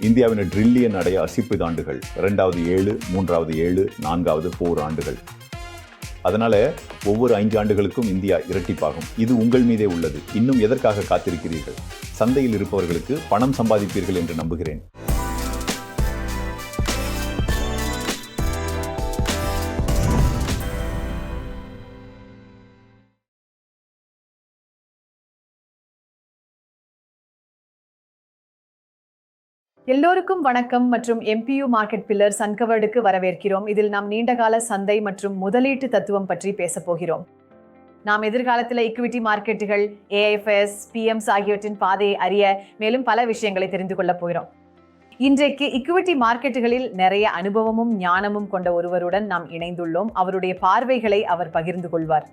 இந்தியாவின் ட்ரில்லியன் அடைய அசிப்பு ஆண்டுகள். இரண்டாவது ஏழு மூன்றாவது ஏழு நான்காவது போர் ஆண்டுகள். அதனால ஒவ்வொரு ஐந்து ஆண்டுகளுக்கும் இந்தியா இரட்டிப்பாகும். இது உங்கள் மீதே உள்ளது. இன்னும் எதற்காக காத்திருக்கிறீர்கள்? சந்தையில் இருப்பவர்களுக்கு பணம் சம்பாதிப்பீர்கள் என்று நம்புகிறேன். எல்லோருக்கும் வணக்கம் மற்றும் எம்பியு மார்க்கெட் பில்லர் சன்கவர்டுக்கு வரவேற்கிறோம். இதில் நாம் நீண்டகால சந்தை மற்றும் முதலீட்டு தத்துவம் பற்றி பேசப் போகிறோம். நாம் எதிர்காலத்தில் ஈக்விட்டி மார்க்கெட்டுகள் ஏஎஃப்எஸ் பிஎம்ஸ் ஆகியவற்றின் பாதையை அறிய மேலும் பல விஷயங்களை தெரிந்து கொள்ளப் போகிறோம். இன்றைக்கு ஈக்விட்டி மார்க்கெட்டுகளில் நிறைய அனுபவமும் ஞானமும் கொண்ட ஒருவருடன் நாம் இணைந்துள்ளோம். அவருடைய பார்வைகளை அவர் பகிர்ந்து கொள்வார்.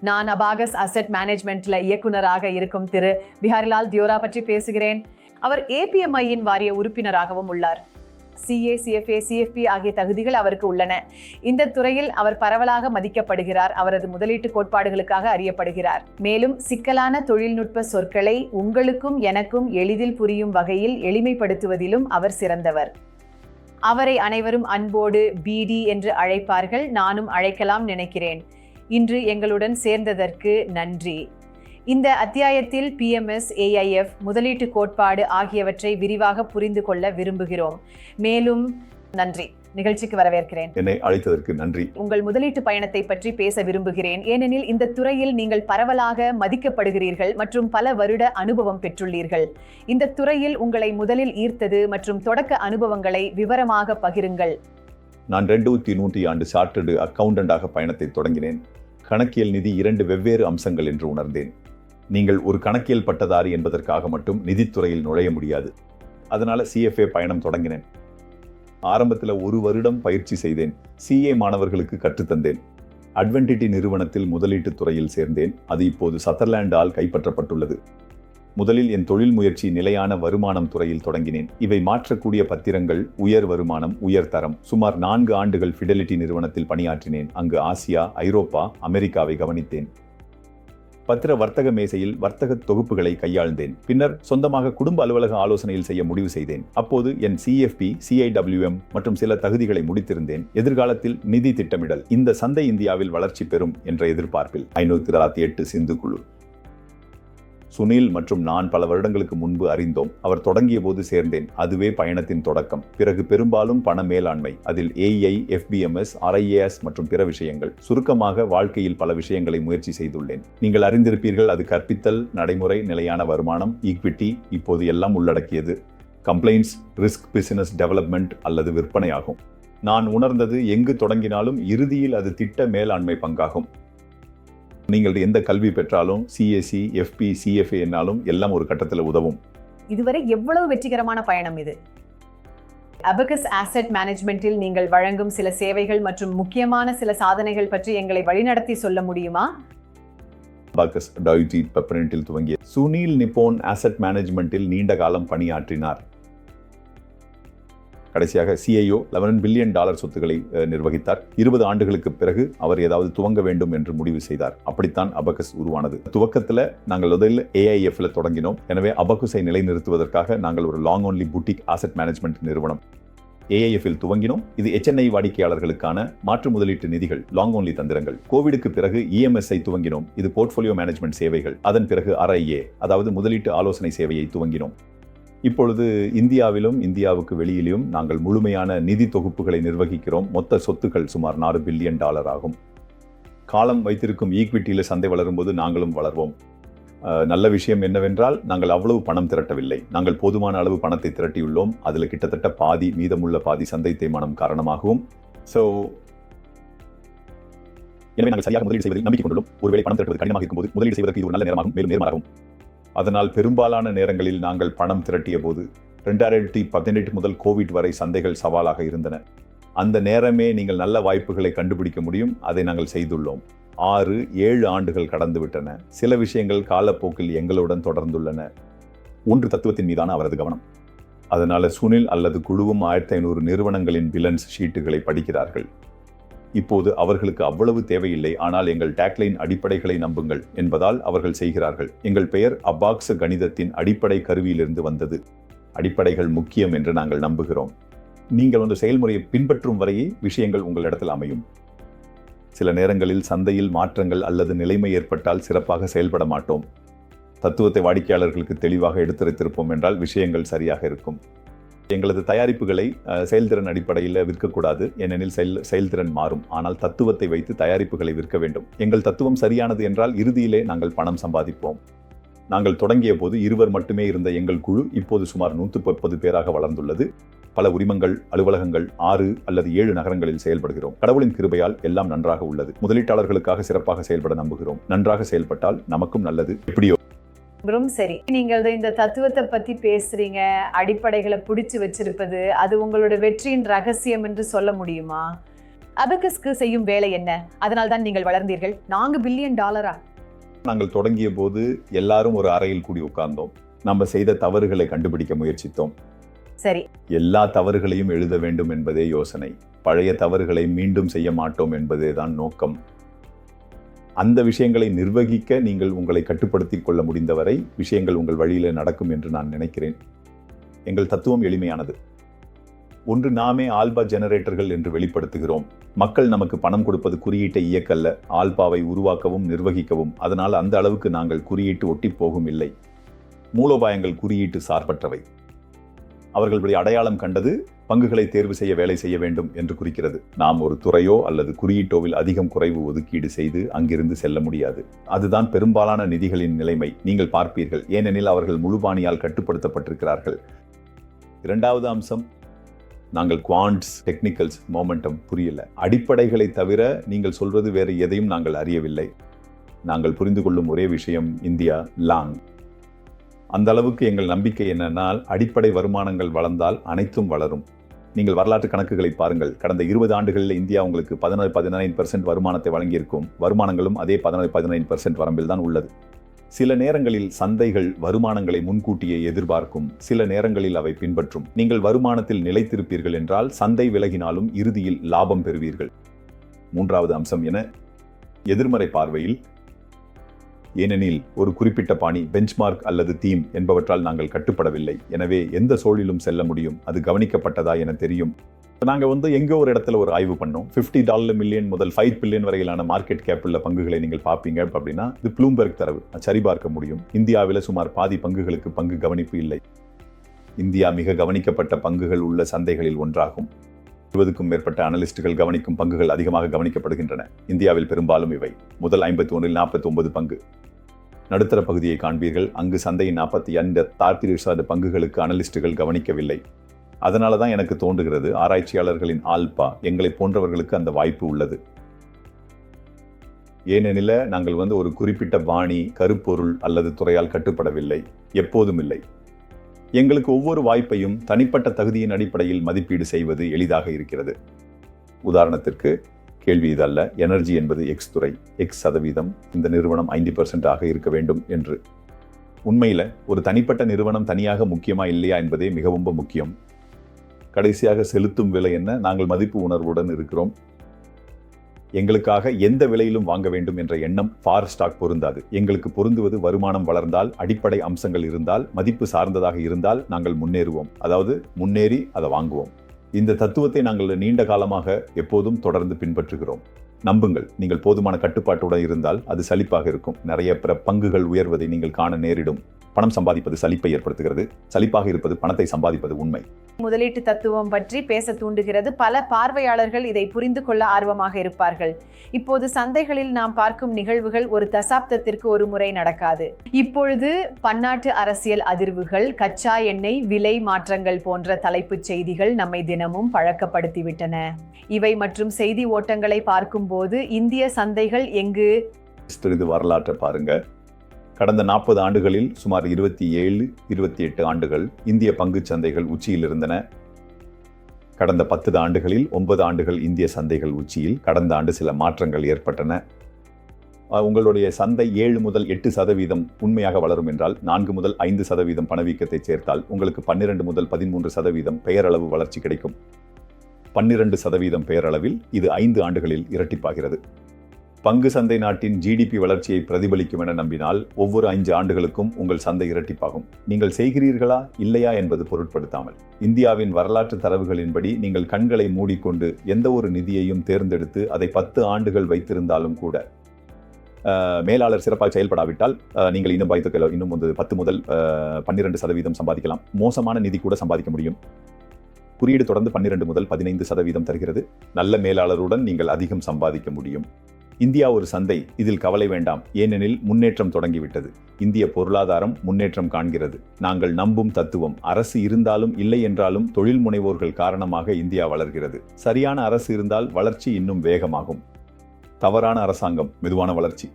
நான் அபாகஸ் அசெட் மேனேஜ்மெண்ட்ல இயக்குனராக இருக்கும் திரு. பிஹாரிலால் தியோரா பற்றி பேசுகிறேன். அவர் ஏபிஎம்ஐயின் வாரிய உறுப்பினராகவும் உள்ளார். சிஏ சிஎஃப்ஏ சிஎஃப்பி ஆகிய தகுதிகள் அவருக்கு உள்ளன. இந்த துறையில் அவர் பரவலாக மதிக்கப்படுகிறார். அவரது முதலீட்டு கோட்பாடுகளுக்காக அறியப்படுகிறார். மேலும் சிக்கலான தொழில்நுட்ப சொற்களை உங்களுக்கும் எனக்கும் எளிதில் புரியும் வகையில் எளிமைப்படுத்துவதிலும் அவர் சிறந்தவர். அவரை அனைவரும் அன்போடு பிடி என்று அழைப்பார்கள். நானும் அழைக்கலாம் நினைக்கிறேன். இன்று எங்களுடன் சேர்ந்ததற்கு நன்றி. இந்த அத்தியாயத்தில் பிஎம்எஸ் ஏஐஎஃப் முதலீட்டு கோட்பாடு ஆகியவற்றை விரிவாக புரிந்து கொள்ள விரும்புகிறோம். மேலும் நன்றி. நிகழ்ச்சிக்கு வரவேற்கிறேன். என்னை அழைத்ததற்கு நன்றி. உங்கள் முதலீட்டு பயணத்தை பற்றி பேச விரும்புகிறேன். ஏனெனில் இந்த துறையில் நீங்கள் பரவலாக மதிக்கப்படுகிறீர்கள் மற்றும் பல வருட அனுபவம் பெற்றுள்ளீர்கள். இந்த துறையில் உங்களை முதலில் ஈர்த்தது மற்றும் தொடக்க அனுபவங்களை விவரமாக பகிருங்கள். நான் ரெண்டாயிரத்தி நூற்றி ஆண்டு சார்ட்டர்டு அக்கவுண்டண்டாக பயணத்தை தொடங்கினேன். கணக்கியல் நிதி இரண்டு வெவ்வேறு அம்சங்கள் என்று உணர்ந்தேன். நீங்கள் ஒரு கணக்கியல் பட்டதாரி என்பதற்காக மட்டும் நிதித்துறையில் நுழைய முடியாது. அதனால் சிஎஃப்ஏ பயணம் தொடங்கினேன். ஆரம்பத்தில் ஒரு வருடம் பயிற்சி செய்தேன். சிஏ மாணவர்களுக்கு கற்றுத்தந்தேன். அட்வென்டிட்டி நிறுவனத்தில் முதலீட்டுத் துறையில் சேர்ந்தேன். அது இப்போது சதர்லாண்டால் கைப்பற்றப்பட்டுள்ளது. முதலில் என் தொழில் முயற்சி நிலையான வருமானம் துறையில் தொடங்கினேன். இவை மாற்றக்கூடிய பத்திரங்கள் உயர் வருமானம் உயர் தரம். சுமார் நான்கு ஆண்டுகள் ஃபிடலிட்டி நிறுவனத்தில் பணியாற்றினேன். அங்கு ஆசியா ஐரோப்பா அமெரிக்காவை கவனித்தேன். பத்திர வர்த்தக மேசையில் வர்த்தக தொகுப்புகளை கையாழ்ந்தேன் பின்னர் சொந்தமாக குடும்ப அலுவலக ஆலோசனையில் செய்ய முடிவு செய்தேன். அப்போது என் சிஎஃப்பி சிஐடபிள்யூஎம் மற்றும் சில தகுதிகளை முடித்திருந்தேன். எதிர்காலத்தில் நிதி திட்டமிடல் இந்த சந்தை இந்தியாவில் வளர்ச்சி பெறும் என்ற எதிர்பார்ப்பில். ஐநூத்தி தொள்ளாயிரத்தி எட்டு சிந்து குழு சுனில் மற்றும் நான் பல வருடங்களுக்கு முன்பு அறிந்தோம். அவர் தொடங்கிய போது சேர்ந்தேன். அதுவே பயணத்தின் தொடக்கம். பிறகு பெரும்பாலும் பண மேலாண்மை அதில் ஏஐ எஃபிஎம்எஸ் ஆர்ஐஏஎஸ் மற்றும் பிற விஷயங்கள். சுருக்கமாக வாழ்க்கையில் பல விஷயங்களை முயற்சி செய்துள்ளேன். நீங்கள் அறிந்திருப்பீர்கள் அது கற்பித்தல் நடைமுறை நிலையான வருமானம் ஈக்விட்டி இப்போது எல்லாம் உள்ளடக்கியது. கம்ப்ளைண்ட்ஸ் ரிஸ்க் பிசினஸ் டெவலப்மெண்ட் அல்லது விற்பனையாகும். நான் உணர்ந்தது எங்கு தொடங்கினாலும் இறுதியில் அது திட்ட மேலாண்மை பங்காகும். நீங்கள் எந்த கல்வி பெற்றாலும் சிஎஸ்சி எஃப்பி சிஎஃப்ஏ என்னாலும் எல்லாம் ஒரு கட்டத்தில் உதவும். இதுவரை எவ்வளவு வெற்றிகரமான பயணம் இது? அபகஸ் ஆசெட் மேனேஜ்மெண்ட்டில் நீங்கள் வழங்கும் சில சேவைகள் மற்றும் முக்கியமான சில சாதனைகள் பற்றி எங்களை வழிநடத்தி சொல்ல முடியுமா? பாக்கஸ் டாய்டி பெப்பரண்டில் துவங்கிய சுனில் நிப்போன் ஆசெட் மேனேஜ்மெண்ட்டில் நீண்ட காலம் பணியாற்றினார். கடைசியாக சிஐஓ லெவன் பில்லியன் டாலர் சொத்துக்களை நிர்வகித்தார். இருபது ஆண்டுகளுக்கு பிறகு அவர் ஏதாவது துவங்க வேண்டும் என்று முடிவு செய்தார். அப்படித்தான் அபகஸ் உருவானது. துவக்கத்தில் நாங்கள் முதலில் ஏஐஎஃப்ல தொடங்கினோம். எனவே அபகுஸை நிலைநிறுத்துவதற்காக நாங்கள் ஒரு long only boutique asset management நிறுவனம் ஏஐஎஃப் துவங்கினோம். இது எச்என்ஐ வாடிக்கையாளர்களுக்கான மாற்று முதலீட்டு நிதிகள் லாங் ஒன்லி தந்திரங்கள். கோவிடுக்கு பிறகு இஎம்எஸ்ஐ துவங்கினோம். இது போர்ட்ஃபோலியோ மேனேஜ்மெண்ட் சேவைகள். அதன் பிறகு ஆர்ஐஏ அதாவது முதலீட்டு ஆலோசனை சேவையை துவங்கினோம். இப்பொழுது இந்தியாவிலும் இந்தியாவுக்கு வெளியிலும் நாங்கள் முழுமையான நிதி தொகுப்புகளை நிர்வகிக்கிறோம். மொத்த சொத்துக்கள் சுமார் நாலு பில்லியன் டாலர் ஆகும். காலம் வைத்திருக்கும் ஈக்விட்டியில் சந்தை வளரும்போது நாங்களும் வளர்வோம். நல்ல விஷயம் என்னவென்றால் நாங்கள் அவ்வளவு பணம் திரட்டவில்லை. நாங்கள் போதுமான அளவு பணத்தை திரட்டியுள்ளோம். அதில் கிட்டத்தட்ட பாதி மீதமுள்ள பாதி சந்தை தேய்மானம் காரணமாகவும். ஸோ எனவே நாங்கள் சரியாக முதலீடு செய்வதில் நம்பிக்கை கொண்டுள்ளோம். ஒருவேளை பணம் திரட்டுவது கடினமாக இருக்கும்போது முதலீடு செய்வதற்கு இது ஒரு நல்ல நேரமாகும் மேலும் நேரமாகும் அதனால் பெரும்பாலான நேரங்களில் நாங்கள் பணம் திரட்டிய போது ரெண்டாயிரத்தி பதினெட்டு முதல் கோவிட் வரை சந்தைகள் சவாலாக இருந்தன. அந்த நேரமே நீங்கள் நல்ல வாய்ப்புகளை கண்டுபிடிக்க முடியும். அதை நாங்கள் செய்துள்ளோம். ஆறு ஏழு ஆண்டுகள் கடந்துவிட்டன. சில விஷயங்கள் காலப்போக்கில் எங்களுடன் தொடர்ந்துள்ளன. ஒன்று தத்துவத்தின் மீதான அவரது கவனம். அதனால் சுனில் அல்லது குழுவும் ஆயிரத்தி ஐநூறு நிறுவனங்களின் பிலன்ஸ் ஷீட்டுகளை படிக்கிறார்கள். இப்போது அவர்களுக்கு அவ்வளவு தேவையில்லை ஆனால் எங்கள் டேக்லைன் அடிப்படைகளை நம்புங்கள் என்பதால் அவர்கள் செய்கிறார்கள். எங்கள் பெயர் அபாக்ஸ் கணிதத்தின் அடிப்படை கருவியிலிருந்து வந்தது. அடிப்படைகள் முக்கியம் என்று நாங்கள் நம்புகிறோம். நீங்கள் அந்த செயல்முறையை பின்பற்றும் வரையே விஷயங்கள் உங்களிடத்தில் அமையும். சில நேரங்களில் சந்தையில் மாற்றங்கள் அல்லது நிலைமை ஏற்பட்டால் சிறப்பாக செயல்பட மாட்டோம். தத்துவத்தை வாடிக்கையாளர்களுக்கு தெளிவாக எடுத்துரைத்திருப்போம் என்றால் விஷயங்கள் சரியாக இருக்கும். எங்களது தயாரிப்புகளை செயல்திறன் அடிப்படையில் விற்கக்கூடாது. ஏனெனில் செயல் செயல்திறன் மாறும். ஆனால் தத்துவத்தை வைத்து தயாரிப்புகளை விற்க வேண்டும். எங்கள் தத்துவம் சரியானது என்றால் இறுதியிலே நாங்கள் பணம் சம்பாதிப்போம். நாங்கள் தொடங்கிய போது இருவர் மட்டுமே இருந்த எங்கள் குழு இப்போது சுமார் நூற்று முப்பது பேராக வளர்ந்துள்ளது. பல உரிமங்கள் அலுவலகங்கள் ஆறு அல்லது ஏழு நகரங்களில் செயல்படுகிறோம். கடவுளின் கிருபையால் எல்லாம் நன்றாக உள்ளது. முதலீட்டாளர்களுக்காக சிறப்பாக செயல்பட நம்புகிறோம். நன்றாக செயல்பட்டால் நமக்கும் நல்லது. எப்படியோ ரொம்ப சரி. நீங்கள் இந்த தத்துவத்தை பத்தி பேசுறீங்க அடிப்படைகளை பிடிச்சு வச்சிருப்பது அது உங்களோட வெற்றியின் ரகசியம் என்று சொல்ல முடியுமா? அபகஸ்க்கு செய்யும் வேலை என்ன? அதனால் தான் நீங்கள் வளர்ந்தீர்கள். நான்கு பில்லியன் டாலரா? நாங்கள் தொடங்கிய போது எல்லாரும் ஒரு அறையில் கூடி உட்கார்ந்தோம். நம்ம செய்த தவறுகளை கண்டுபிடிக்க முயற்சித்தோம். சரி. எல்லா தவறுகளையும் எழுத வேண்டும் என்பதே யோசனை. பழைய தவறுகளை மீண்டும் செய்ய மாட்டோம் என்பதே தான் நோக்கம். அந்த விஷயங்களை நிர்வகிக்க நீங்கள் உங்களை கட்டுப்படுத்தி கொள்ள முடிந்தவரை விஷயங்கள் உங்கள் வழியில் நடக்கும் என்று நான் நினைக்கிறேன். எங்கள் தத்துவம் எளிமையானது. ஒன்று நாமே ஆல்பா ஜெனரேட்டர்கள் என்று வெளிப்படுத்துகிறோம். மக்கள் நமக்கு பணம் கொடுப்பது குறியீட்டை இயக்கல்ல. ஆல்பாவை உருவாக்கவும் நிர்வகிக்கவும். அதனால் அந்த அளவுக்கு நாங்கள் குறியீட்டு ஒட்டிப் போகும் இல்லை. மூலோபாயங்கள் குறியீட்டு சார்பற்றவை. அவர்களுடைய அடையாளம் கண்டது பங்குகளை தேர்வு செய்ய வேலை செய்ய வேண்டும் என்று குறிக்கிறது. நாம் ஒரு துறையோ அல்லது குறியீட்டோவில் அதிகம் குறைவு ஒதுக்கீடு செய்து அங்கிருந்து செல்ல முடியாது. அதுதான் பெரும்பாலான நிதிகளின் நிலைமை. நீங்கள் பார்ப்பீர்கள். ஏனெனில் அவர்கள் முழுபாணியால் கட்டுப்படுத்தப்பட்டிருக்கிறார்கள். இரண்டாவது அம்சம் நாங்கள் குவான்ட்ஸ் டெக்னிக்கல்ஸ் மோமெண்டம் புரியல. அடிப்படைகளை தவிர நீங்கள் சொல்வது வேறு எதையும் நாங்கள் அறியவில்லை. நாங்கள் புரிந்து கொள்ளும் ஒரே விஷயம் இந்தியா லாங் அந்த அளவுக்கு எங்கள் நம்பிக்கை என்னென்னால் அடிப்படை வருமானங்கள் வளர்ந்தால் அனைத்தும் வளரும். நீங்கள் வரலாற்று கணக்குகளை பாருங்கள். கடந்த இருபது ஆண்டுகளில் இந்தியா உங்களுக்கு பதினாறு பதினைந்து பர்சன்ட் வருமானத்தை வழங்கியிருக்கும். வருமானங்களும் அதே பதினாறு பதினைந்து பர்சன்ட் வரம்பில் தான் உள்ளது. சில நேரங்களில் சந்தைகள் வருமானங்களை முன்கூட்டியே எதிர்பார்க்கும். சில நேரங்களில் அவை பின்பற்றும். நீங்கள் வருமானத்தில் நிலைத்திருப்பீர்கள் என்றால் சந்தை விலகினாலும் இறுதியில் லாபம் பெறுவீர்கள். மூன்றாவது அம்சம் என எதிர்மறை பார்வையில் ஏனெனில் ஒரு குறிப்பிட்ட பாணி பெஞ்ச்மார்க் அல்லது தீம் என்பவற்றால் நாங்கள் கட்டுப்படவில்லை. எனவே எந்த சூழலிலும் செல்ல முடியும். அது கவனிக்கப்பட்டதா என தெரியும். நாங்கள் வந்து எங்கே ஒரு இடத்துல ஒரு ஆய்வு பண்ணோம். 50 டாலர் மில்லியன் முதல் ஃபைவ் பில்லியன் வரையிலான மார்க்கெட் கேப் உள்ள பங்குகளை நீங்கள் பார்ப்பீங்க அப்படின்னா இது ப்ளூம்பெர்க் தரவு. சரிபார்க்க முடியும். இந்தியாவில் சுமார் பாதி பங்குகளுக்கு பங்கு கவனிப்பு இல்லை. இந்தியா மிக கவனிக்கப்பட்ட பங்குகள் உள்ள சந்தைகளில் ஒன்றாகும். இருபதுக்கும் மேற்பட்ட அனலிஸ்டுகள் கவனிக்கும் பங்குகள் அதிகமாக கவனிக்கப்படுகின்றன. இந்தியாவில் பெரும்பாலும் இவை. முதல் ஐம்பத்தி ஒன்றில் நாற்பத்தி ஒன்பது பங்கு. நடுத்தர பகுதியை காண்பீர்கள். அங்கு சந்தையின் நாற்பத்தி ஐந்து தார்த்திரிசாத பங்குகளுக்கு அனலிஸ்டுகள் கவனிக்கவில்லை. அதனால தான் எனக்கு தோன்றுகிறது ஆராய்ச்சியாளர்களின் ஆல்பா. எங்களை போன்றவர்களுக்கு அந்த வாய்ப்பு உள்ளது. ஏனெனில் நாங்கள் வந்து ஒரு குறிப்பிட்ட பாணி கருப்பொருள் அல்லது துறையால் கட்டுப்படவில்லை. எப்போதும் இல்லை. எங்களுக்கு ஒவ்வொரு வாய்ப்பையும் தனிப்பட்ட தகுதியின் அடிப்படையில் மதிப்பீடு செய்வது எளிதாக இருக்கிறது. உதாரணத்திற்கு கேள்வி இதல்ல எனர்ஜி என்பது எக்ஸ் துறை எக்ஸ் சதவீதம் இந்த நிறுவனம் ஐந்து ஆக இருக்க வேண்டும் என்று. உண்மையில் ஒரு தனிப்பட்ட நிறுவனம் தனியாக முக்கியமா இல்லையா என்பதே மிக ரொம்ப முக்கியம். கடைசியாக செலுத்தும் விலை என்ன? நாங்கள் மதிப்பு உணர்வுடன் இருக்கிறோம். எங்களுக்காக எந்த விலையிலும் வாங்க வேண்டும் என்ற எண்ணம் ஃபார் ஸ்டாக் பொருந்தாது. எங்களுக்கு பொருந்துவது வருமானம் வளர்ந்தால் அடிப்படை அம்சங்கள் இருந்தால் மதிப்பு சார்ந்ததாக இருந்தால் நாங்கள் முன்னேறுவோம். அதாவது முன்னேறி அதை வாங்குவோம். இந்த தத்துவத்தை நாங்கள் நீண்ட காலமாக எப்போதும் தொடர்ந்து பின்பற்றுகிறோம். நம்புங்கள் நீங்கள் போதுமான கட்டுப்பாட்டுடன் இருந்தால் அது சலிப்பாக இருக்கும். நிறைய பிற பங்குகள் உயர்வதை நீங்கள் காண நேரிடும். பணம் சம்பாதிப்பது சலிப்பை ஏற்படுத்துகிறது. சலிப்பாக இருப்பது பணத்தை சம்பாதிப்பது உண்மை. முதலீட்டு தத்துவம் பற்றி பேச தூண்டுகிறது. பல பார்வையாளர்கள் இதை புரிந்து கொள்ள ஆர்வமாக இருப்பார்கள். இப்போது சந்தைகளில் நாம் பார்க்கும் நிகழ்வுகள் ஒரு தசாப்தத்திற்கு ஒரு முறை நடக்காது. இப்பொழுது பன்னாட்டு அரசியல் அதிர்வுகள் கச்சா எண்ணெய் விலை மாற்றங்கள் போன்ற தலைப்புச் செய்திகள் நம்மை தினமும் பழக்கப்படுத்திவிட்டன. இவை மற்றும் செய்தி ஓட்டங்களை பார்க்கும்போது இந்திய சந்தைகள் எங்கு? சிறிது வரலாற்றை பாருங்க. கடந்த நாற்பது ஆண்டுகளில் சுமார் இருபத்தி ஏழு இருபத்தி எட்டு ஆண்டுகள் இந்திய பங்குச் சந்தைகள் உச்சியில் இருந்தன. கடந்த பத்து ஆண்டுகளில் ஒன்பது ஆண்டுகள் இந்திய சந்தைகள் உச்சியில் கடந்த ஆண்டு சில மாற்றங்கள் ஏற்பட்டன. உங்களுடைய சந்தை ஏழு முதல் எட்டு சதவீதம் உண்மையாக வளரும் என்றால் நான்கு முதல் ஐந்து சதவீதம் பணவீக்கத்தை சேர்த்தால் உங்களுக்கு பன்னிரண்டு முதல் பதிமூன்று சதவீதம் பெயரளவு வளர்ச்சி கிடைக்கும். பன்னிரண்டு சதவீதம் பெயரளவில் இது ஐந்து ஆண்டுகளில் இரட்டிப்பாகிறது. பங்கு சந்தை நாட்டின் ஜிடிபி வளர்ச்சியை பிரதிபலிக்கும் என நம்பினால் ஒவ்வொரு ஐந்து ஆண்டுகளுக்கும் உங்கள் சந்தை இரட்டிப்பாகும். நீங்கள் செய்கிறீர்களா இல்லையா என்பது பொருட்படுத்தாமல். இந்தியாவின் வரலாற்று தரவுகளின்படி நீங்கள் கண்களை மூடிக்கொண்டு எந்த ஒரு நிதியையும் தேர்ந்தெடுத்து அதை பத்து ஆண்டுகள் வைத்திருந்தாலும் கூட மேலாளர் சிறப்பாக செயல்படாவிட்டால் நீங்கள் இன்னும் பயத்துக்கள் இன்னும் வந்து பத்து முதல் பன்னிரண்டு சதவீதம் சம்பாதிக்கலாம். மோசமான நிதி கூட சம்பாதிக்க முடியும். குறியீடு தொடர்ந்து பன்னிரண்டு முதல் பதினைந்து சதவீதம் தருகிறது. நல்ல மேலாளருடன் நீங்கள் அதிகம் சம்பாதிக்க முடியும். இந்தியா ஒரு சந்தை இதில் கவலை வேண்டாம். ஏனெனில் முன்னேற்றம் தொடங்கிவிட்டது. இந்திய பொருளாதாரம் முன்னேற்றம் காண்கிறது. நாங்கள் நம்பும் தத்துவம் அரசு இருந்தாலும் இல்லை என்றாலும் தொழில் முனைவோர்கள் காரணமாக இந்தியா வளர்கிறது. சரியான அரசு இருந்தால் வளர்ச்சி இன்னும் வேகமாகும். தவறான அரசாங்கம் மெதுவான வளர்ச்சி.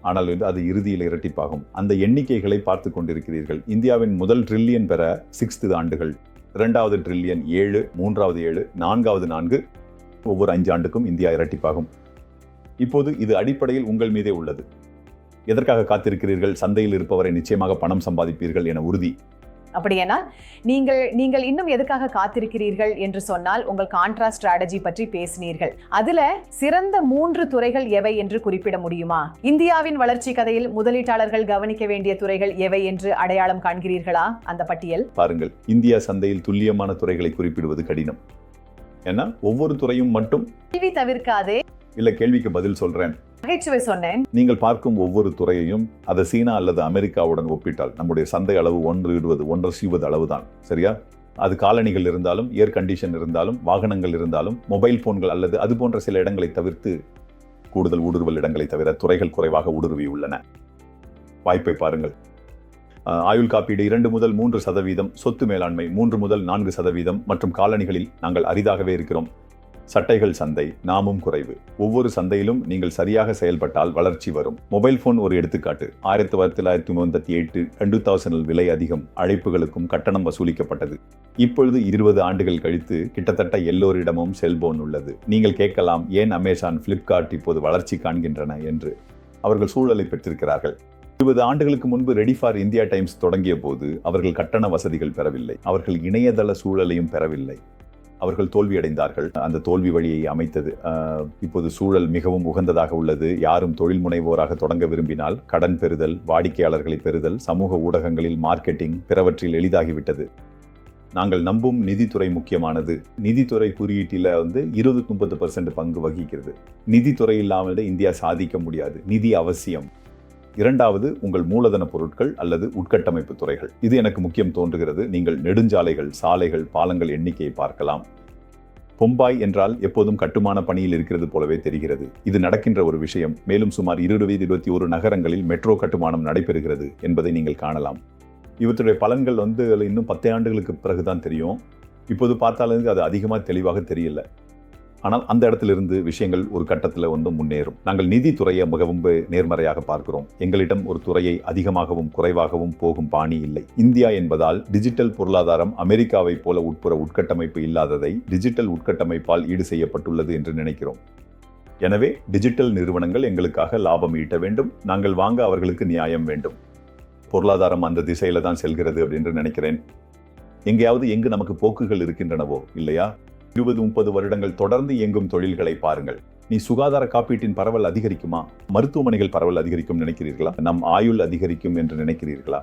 ஆனால் வந்து அது இறுதியில் இரட்டிப்பாகும். அந்த எண்ணிக்கைகளை பார்த்து கொண்டிருக்கிறீர்கள். இந்தியாவின் முதல் ட்ரில்லியன் பெற சிக்ஸ்த்து ஆண்டுகள். இரண்டாவது ட்ரில்லியன் ஏழு மூன்றாவது ஏழு நான்காவது நான்கு ஒவ்வொரு அஞ்சு ஆண்டுக்கும் இந்தியா இரட்டிப்பாகும். இப்போது இது அடிப்படையில் உங்கள் மீதே உள்ளது. எதற்காக காத்திருக்கிறீர்கள்? சந்தையில் இருப்பவரை நிச்சயமாக பணம் சம்பாதிப்பீர்கள் என உறுதி. அப்படியானால் நீங்கள் நீங்கள் இன்னும் எதுக்காக காத்திருக்கிறீர்கள் என்று சொன்னால் உங்கள் கான்ட்ராஸ்ட் ஸ்ட்ராட்டஜி பற்றி பேசினீர்கள். அதுல சிறந்த மூன்று துறைகள் எவை என்று குறிப்பிட முடியுமா? இந்தியாவின் வளர்ச்சி கதையில் முதலீட்டாளர்கள் கவனிக்க வேண்டிய துறைகள் எவை என்று அடையாளம் காண்கிறீர்களா? அந்த பட்டியல். பாருங்கள் இந்தியா சந்தையில் துல்லியமான துறைகளை குறிப்பிடுவது கடினம். ஏன்னா ஒவ்வொரு துறையும் மட்டும் தவிர்க்காதே. இல்ல கேள்விக்கு பதில் சொல்றேன். நகைச்சுவை சொன்னேன். நீங்கள் பார்க்கும் ஒவ்வொரு துறையையும் அதை சீனா அல்லது அமெரிக்காவுடன் ஒப்பிட்டால் நம்முடைய சந்தை அளவு ஒன்று இருபது ஒன்றரை சீவது அளவுதான். சரியா? அது காலணிகள் இருந்தாலும் ஏர் கண்டிஷன் இருந்தாலும் வாகனங்கள் இருந்தாலும் மொபைல் போன்கள் அல்லது அது போன்ற சில இடங்களை தவிர்த்து கூடுதல் ஊடுருவல் இடங்களை தவிர துறைகள் குறைவாக ஊடுருவி உள்ளன வாய்ப்பை பாருங்கள். ஆயுள் காப்பீடு இரண்டு முதல் மூன்று சதவீதம் சொத்து மேலாண்மை மூன்று முதல் நான்கு சதவீதம் மற்றும் காலணிகளில் நாங்கள் அரிதாகவே இருக்கிறோம். சட்டைகள் சந்தை நாமும் குறைவு. ஒவ்வொரு சந்தையிலும் நீங்கள் சரியாக செயல்பட்டால் வளர்ச்சி வரும். மொபைல் போன் ஒரு எடுத்துக்காட்டு. ஆயிரத்தி தொள்ளாயிரத்தி தொண்ணூத்தி எட்டு ரெண்டு தௌசண்டில் விலை அதிகம் அழைப்புகளுக்கும் கட்டணம் வசூலிக்கப்பட்டது. இப்பொழுது இருபது ஆண்டுகள் கழித்து கிட்டத்தட்ட எல்லோரிடமும் செல்போன் உள்ளது. நீங்கள் கேட்கலாம் ஏன் அமேசான் பிளிப்கார்ட் இப்போது வளர்ச்சி காண்கின்றன என்று அவர்கள் சூழலை பெற்றிருக்கிறார்கள். இருபது ஆண்டுகளுக்கு முன்பு ரெடி ஃபார் இந்தியா டைம்ஸ் தொடங்கிய போது அவர்கள் கட்டண வசதிகள் பெறவில்லை. அவர்கள் இணையதள சூழலையும் பெறவில்லை. அவர்கள் தோல்வியடைந்தார்கள். அந்த தோல்வி வழியை அமைத்தது இப்போது சூழல் மிகவும் உகந்ததாக உள்ளது. யாரும் தொழில் முனைவோராக தொடங்க விரும்பினால் கடன் பெறுதல் வாடிக்கையாளர்களை பெறுதல் சமூக ஊடகங்களில் மார்க்கெட்டிங் பிறவற்றில் எளிதாகிவிட்டது. நாங்கள் நம்பும் நிதித்துறை முக்கியமானது. நிதித்துறை குறியீட்டில் வந்து இருபது முப்பது பர்சன்ட் பங்கு வகிக்கிறது. நிதித்துறை இல்லாமல் இந்தியா சாதிக்க முடியாது. நிதி அவசியம். இரண்டாவது உங்கள் மூலதன பொருட்கள் அல்லது உட்கட்டமைப்பு துறைகள். இது எனக்கு முக்கியம் தோன்றுகிறது. நீங்கள் நெடுஞ்சாலைகள் சாலைகள் பாலங்கள் எண்ணிக்கையை பார்க்கலாம். பொம்பாய் என்றால் எப்போதும் கட்டுமான பணியில் இருக்கிறது போலவே தெரிகிறது. இது நடக்கின்ற ஒரு விஷயம். மேலும் சுமார் இருபது இருபத்தி ஒரு நகரங்களில் மெட்ரோ கட்டுமானம் நடைபெறுகிறது என்பதை நீங்கள் காணலாம். இவற்றுடைய பலன்கள் வந்து இன்னும் பத்து ஆண்டுகளுக்கு பிறகுதான் தெரியும். இப்போது பார்த்தாலும் அது அதிகமாக தெளிவாக தெரியல. ஆனால் அந்த இடத்திலிருந்து விஷயங்கள் ஒரு கட்டத்தில் வந்து முன்னேறும். நாங்கள் நிதித்துறையை மிகவும் நேர்மறையாக பார்க்கிறோம். எங்களிடம் ஒரு துறையை அதிகமாகவும் குறைவாகவும் போகும் பாணி இல்லை. இந்தியா என்பதால் டிஜிட்டல் பொருளாதாரம் அமெரிக்காவைப் போல உட்புற உட்கட்டமைப்பு இல்லாததை டிஜிட்டல் உட்கட்டமைப்பால் ஈடு செய்யப்பட்டுள்ளது என்று நினைக்கிறோம். எனவே டிஜிட்டல் நிறுவனங்கள் எங்களுக்காக லாபம் ஈட்ட வேண்டும். நாங்கள் வாங்க அவர்களுக்கு நியாயம் வேண்டும். பொருளாதாரம் அந்த திசையில தான் செல்கிறது அப்படின்னு நினைக்கிறேன். எங்கேயாவது எங்கு நமக்கு போக்குகள் இருக்கின்றனவோ இல்லையா? இருபது முப்பது வருடங்கள் தொடர்ந்து இயங்கும் தொழில்களை பாருங்கள். நீ சுகாதார காப்பீட்டின் பரவல் அதிகரிக்குமா? மருத்துவமனைகள் பரவல் அதிகரிக்கும் நினைக்கிறீர்களா? நம் ஆயுள் அதிகரிக்கும் என்று நினைக்கிறீர்களா?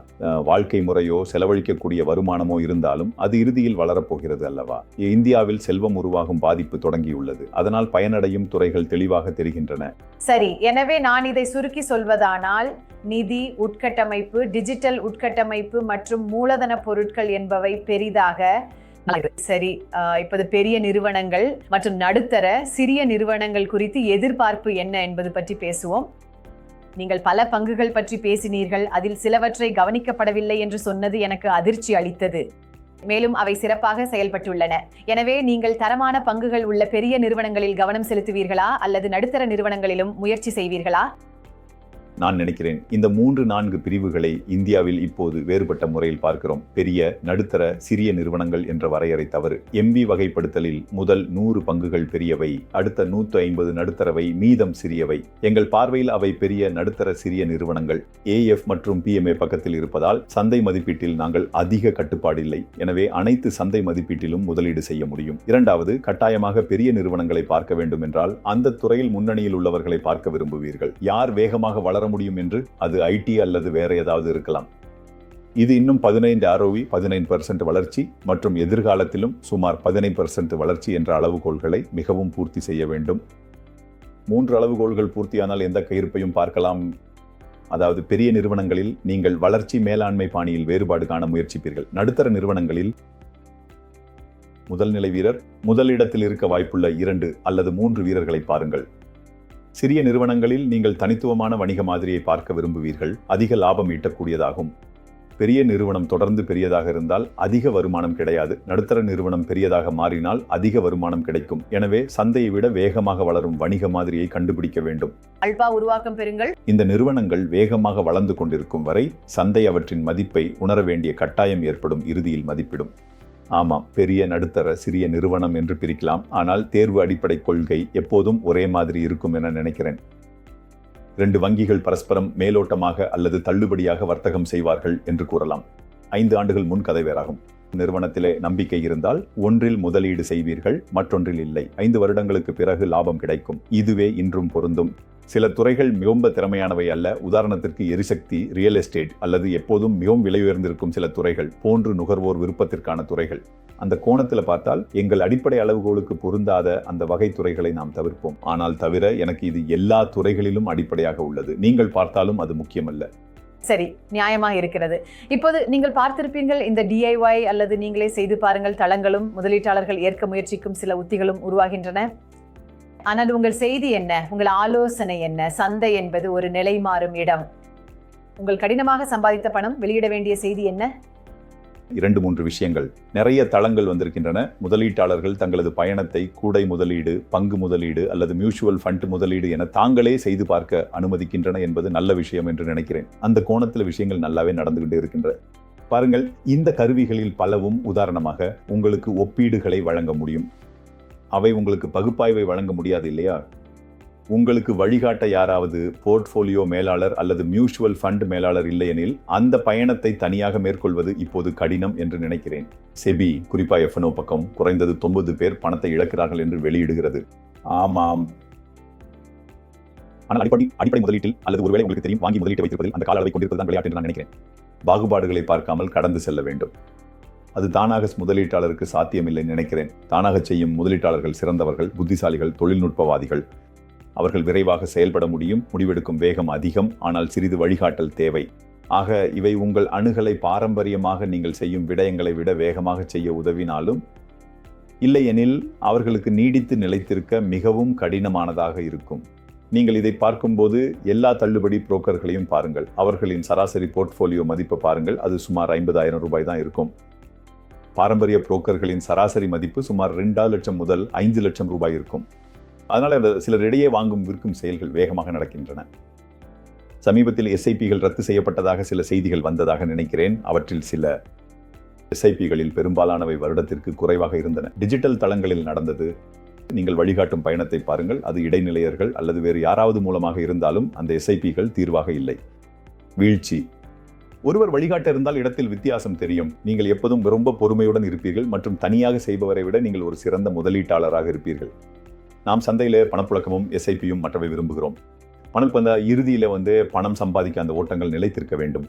வாழ்க்கை முறையோ செலவழிக்கக்கூடிய வருமானமோ இருந்தாலும் அது இறுதியில் வளரப்போகிறது அல்லவா? இந்தியாவில் செல்வம் உருவாகும் பாதிப்பு தொடங்கியுள்ளது. அதனால் பயனடையும் துறைகள் தெளிவாக தெரிகின்றன. சரி எனவே நான் இதை சுருக்கி சொல்வதானால் நிதி உட்கட்டமைப்பு டிஜிட்டல் உட்கட்டமைப்பு மற்றும் மூலதன பொருட்கள் என்பவை பெரிதாக சரி ஆஹ் இப்போது பெரிய நிறுவனங்கள் மற்றும் நடுத்தர சிறிய நிறுவனங்கள் குறித்து எதிர்பார்ப்பு என்ன என்பது பற்றி பேசுவோம். நீங்கள் பல பங்குகள் பற்றி பேசினீர்கள். அதில் சிலவற்றை கவனிக்கப்படவில்லை என்று சொன்னது எனக்கு அதிர்ச்சி அளித்தது. மேலும் அவை சிறப்பாக செயல்பட்டுள்ளன. எனவே நீங்கள் தரமான பங்குகள் உள்ள பெரிய நிறுவனங்களில் கவனம் செலுத்துவீர்களா? அல்லது நடுத்தர நிறுவனங்களிலும் முயற்சி செய்வீர்களா? நான் நினைக்கிறேன். இந்த மூன்று நான்கு பிரிவுகளை இந்தியாவில் இப்போது வேறுபட்ட முறையில் பார்க்கிறோம். பெரிய நடுத்தர சிறிய நிறுவனங்கள் என்ற வரையறை தவறு. எம்பி வகைப்படுத்தலில் முதல் நூறு பங்குகள் பெரியவை அடுத்த நூற்று ஐம்பது நடுத்தரவை மீதம் சிறியவை. எங்கள் பார்வையில் அவை பெரிய நடுத்தர சிறிய நிறுவனங்கள். ஏஎஃப் மற்றும் பிஎம்ஏ பக்கத்தில் இருப்பதால் சந்தை மதிப்பீட்டில் நாங்கள் அதிக கட்டுப்பாடு இல்லை எனவே அனைத்து சந்தை மதிப்பீட்டிலும் முதலீடு செய்ய முடியும். இரண்டாவது கட்டாயமாக பெரிய நிறுவனங்களை பார்க்க வேண்டும் என்றால் அந்த துறையில் முன்னணியில் உள்ளவர்களை பார்க்க விரும்புவீர்கள். யார் வேகமாக வளர முடியும் என்று அது ஐடி அல்லது வேற ஏதாவது இருக்கலாம். இது இன்னும் பதினைந்து ஆர்ஓவி பதினைந்து பர்சன்ட் வளர்ச்சி மற்றும் எதிர்காலத்திலும் சுமார் பதினைந்து பர்சன்ட் வளர்ச்சி என்ற அளவுகோல்களை மிகவும் பூர்த்தி செய்ய வேண்டும். மூன்று அளவுகோல்கள் பூர்த்தியானால் எந்த கையிருப்பையும் பார்க்கலாம். அதாவது பெரிய நிறுவனங்களில் நீங்கள் வளர்ச்சி மேலாண்மை பாணியில் வேறுபாடு காண முயற்சிப்பீர்கள். நடுத்தர நிறுவனங்களில் முதல் நிலை வீரர் முதலிடத்தில் இருக்க வாய்ப்புள்ள இரண்டு அல்லது மூன்று வீரர்களை பாருங்கள். சிறிய நிறுவனங்களில் நீங்கள் தனித்துவமான வணிக மாதிரியை பார்க்க விரும்புவீர்கள். அதிக லாபம் ஈட்டக்கூடியதாகும். பெரிய நிறுவனம் தொடர்ந்து பெரியதாக இருந்தால் அதிக வருமானம் கிடையாது. நடுத்தர நிறுவனம் பெரியதாக மாறினால் அதிக வருமானம் கிடைக்கும். எனவே சந்தையை விட வேகமாக வளரும் வணிக மாதிரியை கண்டுபிடிக்க வேண்டும். அல்பா உருவாக்கம் பெறுங்கள். இந்த நிறுவனங்கள் வேகமாக வளர்ந்து கொண்டிருக்கும் வரை சந்தை அவற்றின் மதிப்பை உணர வேண்டிய கட்டாயம் ஏற்படும். இறுதியில் மதிப்பிடும். ஆமாம் பெரிய நடுத்தர சிறிய நிறுவனம் என்று பிரிக்கலாம். ஆனால் தேர்வு அடிப்படை கொள்கை எப்போதும் ஒரே மாதிரி இருக்கும் என நினைக்கிறேன். ரெண்டு வங்கிகள் பரஸ்பரம் மேலோட்டமாக அல்லது தள்ளுபடியாக வர்த்தகம் செய்வார்கள் என்று கூறலாம். ஐந்து ஆண்டுகள் முன் கதை வேறாகும். நிறுவனத்திலே நம்பிக்கை இருந்தால் ஒன்றில் முதலீடு செய்வீர்கள் மற்றொன்றில் இல்லை. ஐந்து வருடங்களுக்கு பிறகு லாபம் கிடைக்கும். இதுவே இன்றும் பொருந்தும். சில துறைகள் மிகவும் திறமையானவை அல்ல. உதாரணத்திற்கு எரிசக்தி ரியல் எஸ்டேட் அல்லது எப்போதும் மிகவும் விலை உயர்ந்திருக்கும் சில துறைகள் போன்று நுகர்வோர் விருப்பத்திற்கான துறைகள். அந்த கோணத்தில் பார்த்தால் எங்கள் அடிப்படை அளவுகோலுக்கு பொருந்தாத அந்த வகை துறைகளை நாம் தவிர்ப்போம். ஆனால் தவிர எனக்கு இது எல்லா துறைகளிலும் அடிப்படையாக உள்ளது. நீங்கள் பார்த்தாலும் அது முக்கியமல்ல. சரி நியாயமாக இருக்கிறது. இப்போது நீங்கள் பார்த்திருப்பீர்கள் இந்த டிஐஒய் அல்லது நீங்களே செய்து பாருங்கள் தளங்களும் முதலீட்டாளர்கள் ஏற்க முயற்சிக்கும் சில உத்திகளும் உருவாகின்றன. ஆனால் உங்கள் செய்தி என்ன? உங்கள் ஆலோசனை என்ன? சந்தை என்பது ஒரு நிலை மாறும் இடம். உங்கள் கடினமாக சம்பாதித்த பணம் வெளியிட வேண்டிய செய்தி என்ன? இரண்டு மூன்று விஷயங்கள். நிறைய தளங்கள் வந்திருக்கின்றன. முதலீட்டாளர்கள் தங்களது பயணத்தை கூடை முதலீடு பங்கு முதலீடு அல்லது மியூச்சுவல் ஃபண்ட் முதலீடு என தாங்களே செய்து பார்க்க அனுமதிக்கின்றன என்பது நல்ல விஷயம் என்று நினைக்கிறேன். அந்த கோணத்தில் விஷயங்கள் நல்லாவே நடந்துகிட்டு இருக்கின்ற. பாருங்கள் இந்த கருவிகளில் பலவும் உதாரணமாக உங்களுக்கு ஒப்பீடுகளை வழங்க முடியும். அவை உங்களுக்கு பகுப்பாய்வை வழங்க முடியாது இல்லையா? உங்களுக்கு வழிகாட்ட யாராவது போர்ட்ஃபோலியோ மேலாளர் அல்லது மியூச்சுவல் ஃபண்ட் மேலாளர் இல்லையெனில் அந்த பயணத்தை தனியாக மேற்கொள்வது இப்போது கடினம் என்று நினைக்கிறேன். செபி குறிப்பா எஃப்என்ஓ பக்கம் குறைந்தது தொன்பது பேர் பணத்தை இழக்கிறார்கள் என்று வெளியிடுகிறது. ஆமாம். ஆனால் அடிப்படை அடிப்படை முதலீட்டில் அல்லது ஒருவேளை உங்களுக்கு தெரியும் வாங்கி முதலீட்டை வைத்திருப்பதில் அந்த கால அளவை கொண்டிருப்பதுதான் விளையாட்டு என்று நான் நினைக்கிறேன். பாகுபாடுகளை பார்க்காமல் கடந்து செல்ல வேண்டும். அது தானாக முதலீட்டாளருக்கு சாத்தியமில்லை நினைக்கிறேன். தானாக செய்யும் முதலீட்டாளர்கள் சிறந்தவர்கள் புத்திசாலிகள் தொழில்நுட்பவாதிகள். அவர்கள் விரைவாக செயல்பட முடியும் முடிவெடுக்கும் வேகம் அதிகம் ஆனால் சிறிது வழிகாட்டல் தேவை. ஆக இவை உங்கள் அணுகலை பாரம்பரியமாக நீங்கள் செய்யும் விடயங்களை விட வேகமாக செய்ய உதவினாலும் இல்லையெனில் அவர்களுக்கு நீடித்து நிலைத்திருக்க மிகவும் கடினமானதாக இருக்கும். நீங்கள் இதை பார்க்கும்போது எல்லா தள்ளுபடி புரோக்கர்களையும் பாருங்கள். அவர்களின் சராசரி போர்ட்ஃபோலியோ மதிப்பை பாருங்கள். அது சுமார் ஐம்பதாயிரம் ரூபாய் தான் இருக்கும். பாரம்பரிய புரோக்கர்களின் சராசரி மதிப்பு சுமார் ரெண்டாறு லட்சம் முதல் ஐந்து லட்சம் ரூபாய் இருக்கும். அதனால் அந்த சிலரிடையே வாங்கும் விற்கும் செயல்கள் வேகமாக நடக்கின்றன. சமீபத்தில் எஸ்ஐபிகள் ரத்து செய்யப்பட்டதாக சில செய்திகள் வந்ததாக நினைக்கிறேன். அவற்றில் சில எஸ்ஐபிகளில் பெரும்பாலானவை வருடத்திற்கு குறைவாக இருந்தன. டிஜிட்டல் தளங்களில் நடந்தது. நீங்கள் வழிகாட்டும் பயணத்தை பாருங்கள். அது இடைநிலையர்கள் அல்லது வேறு யாராவது மூலமாக இருந்தாலும் அந்த எஸ்ஐபிகள் தீர்வாக இல்லை. வீழ்ச்சி. ஒருவர் வழிகாட்ட இருந்தால் இடத்தில் வித்தியாசம் தெரியும். நீங்கள் எப்போதும் ரொம்ப பொறுமையுடன் இருப்பீர்கள் மற்றும் தனியாக செய்பவரை விட நீங்கள் ஒரு சிறந்த முதலீட்டாளராக இருப்பீர்கள். நாம் சந்தையில் பணப்புழக்கமும் எஸ்ஐபியும் மற்றவை விரும்புகிறோம். பணம் அந்த இறுதியில் வந்து பணம் சம்பாதிக்க அந்த ஓட்டங்கள் நிலைத்திருக்க வேண்டும்.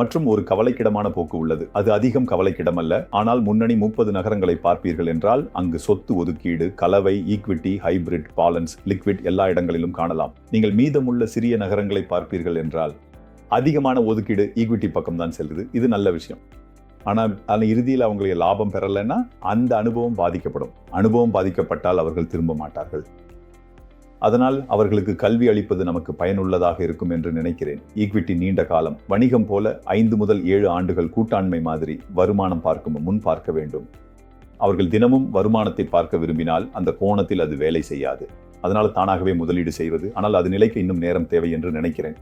மற்றும் ஒரு கவலைக்கிடமான போக்கு உள்ளது. அது அதிகம் கவலைக்கிடம் அல்ல ஆனால் முன்னணி முப்பது நகரங்களை பார்ப்பீர்கள் என்றால் அங்கு சொத்து ஒதுக்கீடு கலவை ஈக்விட்டி ஹைபிரிட் பாலன்ஸ் லிக்விட் எல்லா இடங்களிலும் காணலாம். நீங்கள் மீதமுள்ள சிறிய நகரங்களை பார்ப்பீர்கள் என்றால் அதிகமான ஒதுக்கீடு ஈக்விட்டி பக்கம் தான் செல்லுது. இது நல்ல விஷயம். ஆனால் அதில் இறுதியில் அவங்களுக்கு லாபம் பெறலைன்னா அந்த அனுபவம் பாதிக்கப்படும். அனுபவம் பாதிக்கப்பட்டால் அவர்கள் திரும்ப மாட்டார்கள். அதனால் அவர்களுக்கு கல்வி அளிப்பது நமக்கு பயனுள்ளதாக இருக்கும் என்று நினைக்கிறேன். ஈக்விட்டி நீண்ட காலம். வணிகம் போல ஐந்து முதல் ஏழு ஆண்டுகள் கூட்டாண்மை மாதிரி வருமானம் பார்க்கும் முன் பார்க்க வேண்டும். அவர்கள் தினமும் வருமானத்தை பார்க்க விரும்பினால் அந்த கோணத்தில் அது வேலை செய்யாது. அதனால் தானாகவே முதலீடு செய்வது. ஆனால் அது நிலைக்கு இன்னும் நேரம் தேவை என்று நினைக்கிறேன்.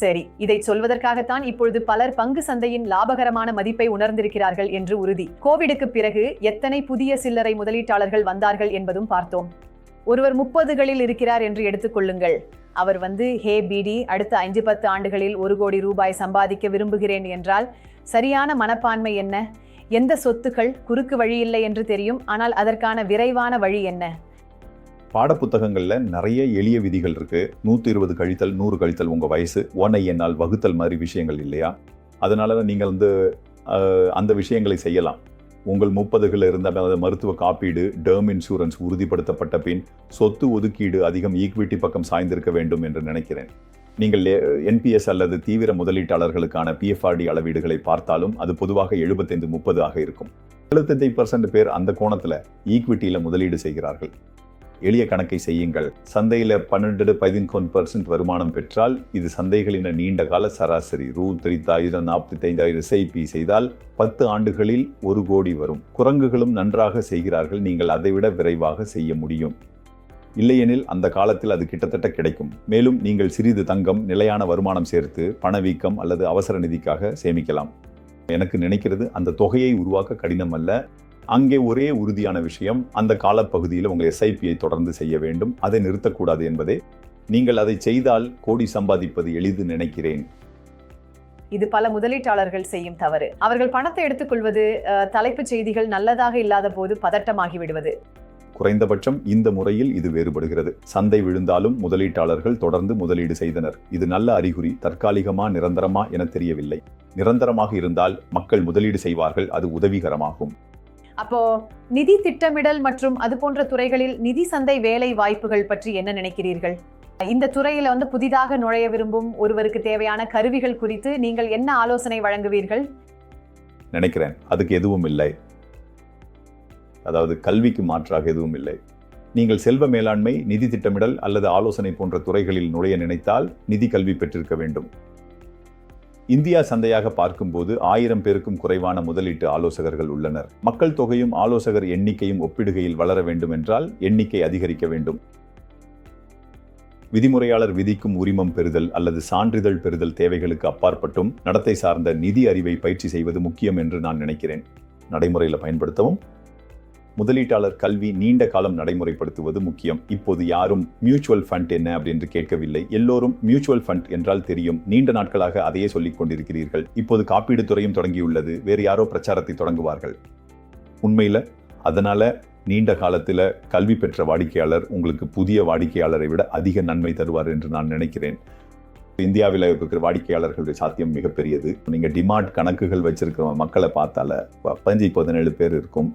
சரி இதை சொல்வதற்காகத்தான் இப்பொழுது பலர் பங்கு சந்தையின் லாபகரமான மதிப்பை உணர்ந்திருக்கிறார்கள் என்று உறுதி. கோவிடுக்கு பிறகு எத்தனை புதிய சில்லறை முதலீட்டாளர்கள் வந்தார்கள் என்பதும் பார்த்தோம். ஒருவர் முப்பதுகளில் இருக்கிறார் என்று எடுத்துக்கொள்ளுங்கள் அவர் வந்து ஹே பிடி அடுத்த ஐந்து பத்து ஆண்டுகளில் ஒரு கோடி ரூபாய் சம்பாதிக்க விரும்புகிறேன் என்றால் சரியான மனப்பான்மை என்ன? எந்த சொத்துக்கள் குறுக்கு வழி இல்லை என்று தெரியும். ஆனால் அதற்கான விரைவான வழி என்ன? பாடப்புத்தகங்களில் நிறைய எளிய விதிகள் இருக்குது நூற்றி இருபது கழித்தல் நூறு கழித்தல் உங்கள் வயசு ஒன்னை என்னால் வகுத்தல் மாதிரி விஷயங்கள் இல்லையா? அதனால நீங்கள் வந்து அந்த விஷயங்களை செய்யலாம். உங்கள் முப்பதுகளில் இருந்த அதாவது மருத்துவ காப்பீடு டேர்ம் இன்சூரன்ஸ் உறுதிப்படுத்தப்பட்ட பின் சொத்து ஒதுக்கீடு அதிகம் ஈக்விட்டி பக்கம் சாய்ந்திருக்க வேண்டும் என்று நினைக்கிறேன். நீங்கள் என்பிஎஸ் அல்லது தீவிர முதலீட்டாளர்களுக்கான பிஎஃப்ஆர்டி அளவீடுகளை பார்த்தாலும் அது பொதுவாக எழுபத்தைந்து முப்பது ஆக இருக்கும். எழுபத்தஞ்சு பர்சன்ட் பேர் அந்த கோணத்தில் ஈக்விட்டியில் முதலீடு செய்கிறார்கள். எளிய கணக்கை செய்யுங்கள். சந்தையில் பன்னெண்டு பதினொன்று பர்சன்ட் வருமானம் பெற்றால் இது சந்தைகளின் நீண்ட கால சராசரி. ரூ. திரித்தாயிரம் நாற்பத்தைந்தாயிரம் எஸ்ஐபி செய்தால் பத்து ஆண்டுகளில் ஒரு கோடி வரும். குரங்குகளும் நன்றாக செய்கிறார்கள். நீங்கள் அதைவிட விரைவாக செய்ய முடியும். இல்லையெனில் அந்த காலத்தில் அது கிட்டத்தட்ட கிடைக்கும். மேலும் நீங்கள் சிறிது தங்கம் நிலையான வருமானம் சேர்த்து பணவீக்கம் அல்லது அவசர நிதிக்காக சேமிக்கலாம். எனக்கு நினைக்கிறது அந்த தொகையை உருவாக்க கடினம் அல்ல. அங்கே ஒரே உறுதியான விஷயம் அந்த காலப்பகுதியில் உங்கள் எஸ்ஐபியை தொடர்ந்து செய்ய வேண்டும். அதை நிறுத்தக்கூடாது என்பதே. நீங்கள் அதை செய்தால் கோடி சம்பாதிப்பது எளிது நினைக்கிறேன். இது பல முதலீட்டாளர்கள் செய்யும் தவறு. அவர்கள் பணத்தை எடுத்துக்கொள்வது தலைப்புச் செய்திகள் நல்லதாக இல்லாத போது பதட்டமாகி விடுவது. குறைந்தபட்சம் இந்த முறையில் இது வேறுபடுகிறது. சந்தை விழுந்தாலும் முதலீட்டாளர்கள் தொடர்ந்து முதலீடு செய்தனர். இது நல்ல அறிகுறி தற்காலிகமா நிரந்தரமா என தெரியவில்லை. நிரந்தரமாக இருந்தால் மக்கள் முதலீடு செய்வார்கள் அது உதவிகரமாகும். அப்போ நிதி திட்டமிடல் மற்றும் அது போன்ற துறைகளில் நிதி சந்தை வேலை வாய்ப்புகள் பற்றி என்ன நினைக்கிறீர்கள்? இந்த துறையில வந்து புதிதாக நுழைய விரும்பும் ஒருவருக்கு தேவையான கருவிகள் குறித்து நீங்கள் என்ன ஆலோசனை வழங்குவீர்கள்? நினைக்கிறேன். அதுக்கு எதுவும் இல்லை. அதாவது கல்விக்கு மாற்றாக எதுவும் இல்லை. நீங்கள் செல்வ மேலாண்மை நிதி திட்டமிடல் அல்லது ஆலோசனை போன்ற துறைகளில் நுழைய நினைத்தால் நிதி கல்வி பெற்றிருக்க வேண்டும். இந்தியா சந்தையாக பார்க்கும்போது ஆயிரம் பேருக்கும் குறைவான முதலீட்டு ஆலோசகர்கள் உள்ளனர். மக்கள் தொகையும் ஆலோசகர் எண்ணிக்கையும் ஒப்பிடுகையில் வளர வேண்டும் என்றால் எண்ணிக்கை அதிகரிக்க வேண்டும். விதிமுறையாளர் விதிக்கும் உரிமம் பெறுதல் அல்லது சான்றிதழ் பெறுதல் தேவைகளுக்கு அப்பாற்பட்டும் நடத்தை சார்ந்த நிதி அறிவை பயிற்சி செய்வது முக்கியம் என்று நான் நினைக்கிறேன். நடைமுறையில் பயன்படுத்தவும். முதலீட்டாளர் கல்வி நீண்ட காலம் நடைமுறைப்படுத்துவது முக்கியம். இப்போது யாரும் மியூச்சுவல் ஃபண்ட் என்ன அப்படின்னு கேட்கவில்லை. எல்லோரும் மியூச்சுவல் ஃபண்ட் என்றால் தெரியும். நீண்ட நாட்களாக அதையே சொல்லிக் கொண்டிருக்கிறீர்கள். இப்போது காப்பீடு துறையும் தொடங்கியுள்ளது. வேறு யாரோ பிரச்சாரத்தை தொடங்குவார்கள். உண்மையில் அதனால நீண்ட காலத்தில் கல்வி பெற்ற வாடிக்கையாளர் உங்களுக்கு புதிய வாடிக்கையாளரை விட அதிக நன்மை தருவார் என்று நான் நினைக்கிறேன். இந்தியாவில் இருக்கிற வாடிக்கையாளர்களுடைய சாத்தியம் மிகப்பெரியது. நீங்கள் டிமாண்ட் கணக்குகள் வச்சிருக்கிற மக்களை பார்த்தால பதினஞ்சு பதினேழு பேர் இருக்கும்.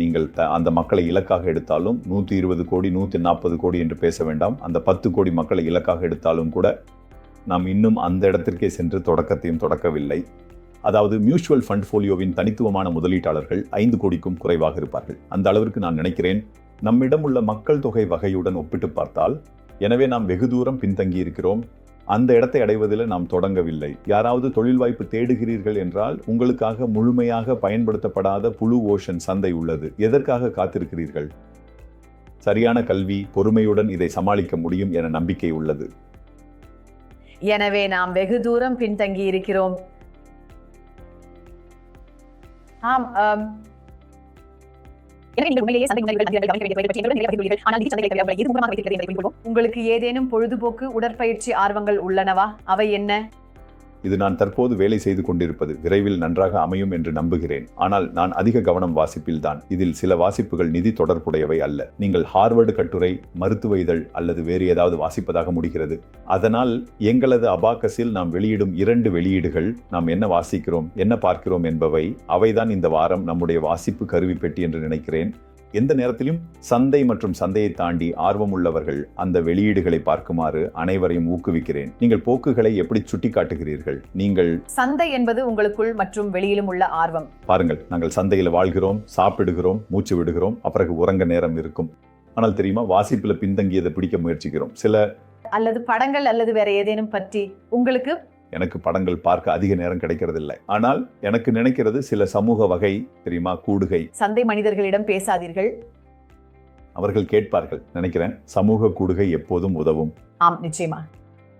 நீங்கள் த அந்த மக்களை இலக்காக எடுத்தாலும் நூற்றி இருபது கோடி நூற்றி நாற்பது கோடி என்று பேச வேண்டாம். அந்த பத்து கோடி மக்களை இலக்காக எடுத்தாலும் கூட நாம் இன்னும் அந்த இடத்திற்கே சென்று தொடக்கத்தையும் தொடக்கவில்லை. அதாவது மியூச்சுவல் ஃபண்ட் ஃபோலியோவின் தனித்துவமான முதலீட்டாளர்கள் ஐந்து கோடிக்கும் குறைவாக இருப்பார்கள். அந்த அளவிற்கு நான் நினைக்கிறேன் நம்மிடம் உள்ள மக்கள் தொகை வகையுடன் ஒப்பிட்டு பார்த்தால் எனவே நாம் வெகு தூரம் பின்தங்கி இருக்கிறோம் அந்த இடத்தை அடைவதில் நாம் தொடங்கவில்லை. யாராவது தொழில் வாய்ப்பு தேடுகிறீர்கள் என்றால் உங்களுக்காக முழுமையாக பயன்படுத்தப்படாத புழு ஓஷன் சந்தை உள்ளது. எதற்காக காத்திருக்கிறீர்கள்? சரியான கல்வி பொறுமையுடன் இதை சமாளிக்க முடியும் என நம்பிக்கை உள்ளது. எனவே நாம் வெகு தூரம் பின்தங்கி இருக்கிறோம் ஆம். எனவே நீங்கள் உண்மையிலேயே சந்தை கவனிக்க வேண்டிய பற்றி நிறைய பதிவுள்ளீர்கள். ஆனால் நிதி எது மூலமாக வைத்திருக்கிறது என்பதை புரிந்து உங்களுக்கு ஏதேனும் பொழுதுபோக்கு உடற்பயிற்சி ஆர்வங்கள் உள்ளனவா? அவை என்ன? இது நான் தற்போது வேலை செய்து கொண்டிருப்பது விரைவில் நன்றாக அமையும் என்று நம்புகிறேன். ஆனால் நான் அதிக கவனம் வாசிப்பில் தான். இதில் சில வாசிப்புகள் நிதி தொடர்புடையவை அல்ல. நீங்கள் ஹார்வர்டு கட்டுரை மருத்துவ இதழ் அல்லது வேறு ஏதாவது வாசிப்பதாக முடிகிறது. அதனால் எங்களது அபாக்கஸில் நாம் வெளியிடும் இரண்டு வெளியீடுகள் நாம் என்ன வாசிக்கிறோம் என்ன பார்க்கிறோம் என்பவை அவைதான் இந்த வாரம் நம்முடைய வாசிப்பு கருவி பெட்டி என்று நினைக்கிறேன். எந்த நேரத்திலும் சந்தை மற்றும் சந்தையை தாண்டி ஆர்வமுள்ளவர்கள் அந்த வெளியீடுகளை பார்க்குமாறு அனைவரையும் ஊக்குவிக்கிறேன். நீங்கள் போக்குகளை எப்படி சுட்டிக்காட்டுகிறீர்கள்? நீங்கள் சந்தை என்பது உங்களுக்குள் மற்றும் வெளியிலும் உள்ள ஆர்வம். பாருங்கள் நாங்கள் சந்தையில் வாழ்கிறோம் சாப்பிடுகிறோம் மூச்சு விடுகிறோம் அப்புறம் உறங்க நேரம் இருக்கும். ஆனால் தெரியுமா வாசிப்பில் பின்தங்கியதை பிடிக்க முயற்சிக்கிறோம். சில அல்லது படங்கள் அல்லது வேற ஏதேனும் பற்றி உங்களுக்கு எனக்கு படங்கள் பார்க்க அதிக நேரம் கிடைக்கிறதில்லை. ஆனால் எனக்கு நினைக்கிறது சில சமூக வகை தெரியுமா? கூடுகை. சந்தை மனிதர்களிடம் பேசாதீர்கள். அவர்கள் கேட்பார்கள் நினைக்கிறேன் சமூக கூடுகை எப்போதும் உதவும். ஆம் நிச்சயமா.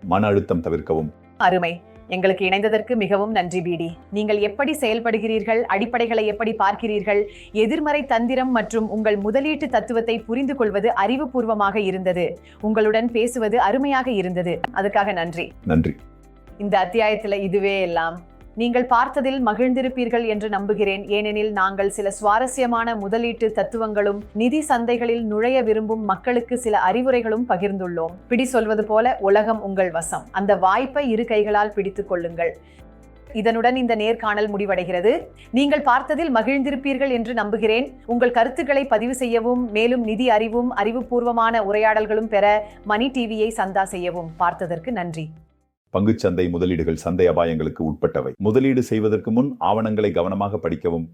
மன அழுத்தம் தவிர்க்கவும். அருமை. எங்களுக்கு இணைந்ததற்கு மிகவும் நன்றி பிடி. நீங்கள் எப்படி செயல்படுகிறீர்கள்? அடிப்படைகளை எப்படி பார்க்கிறீர்கள்? எதிர்மறை தந்திரம் மற்றும் உங்கள் முதலீட்டு தத்துவத்தை புரிந்து கொள்வது அறிவுபூர்வமாக இருந்தது. உங்களுடன் பேசுவது அருமையாக இருந்தது. அதுக்காக நன்றி. நன்றி. இந்த அத்தியாயத்தில் இதுவே எல்லாம். நீங்கள் பார்த்ததில் மகிழ்ந்திருப்பீர்கள் என்று நம்புகிறேன். ஏனெனில் நாங்கள் சில சுவாரஸ்யமான முதலீட்டு தத்துவங்களும் நிதி சந்தைகளில் நுழைய விரும்பும் மக்களுக்கு சில அறிவுரைகளும் பகிர்ந்துள்ளோம். பிடி சொல்வது போல உலகம் உங்கள் வசம். அந்த வாய்ப்பை இரு கைகளால் பிடித்துக் கொள்ளுங்கள். இதனுடன் இந்த நேர்காணல் முடிவடைகிறது. நீங்கள் பார்த்ததில் மகிழ்ந்திருப்பீர்கள் என்று நம்புகிறேன். உங்கள் கருத்துக்களை பதிவு செய்யவும் மேலும் நிதி அறிவும் அறிவுபூர்வமான உரையாடல்களும் பெற மணி டிவியை சந்தா செய்யவும். பார்த்ததற்கு நன்றி. பங்குச்சந்தை முதலீடுகள் சந்தை அபாயங்களுக்கு உட்பட்டவை. முதலீடு செய்வதற்கு முன் ஆவணங்களை கவனமாக படிக்கவும்.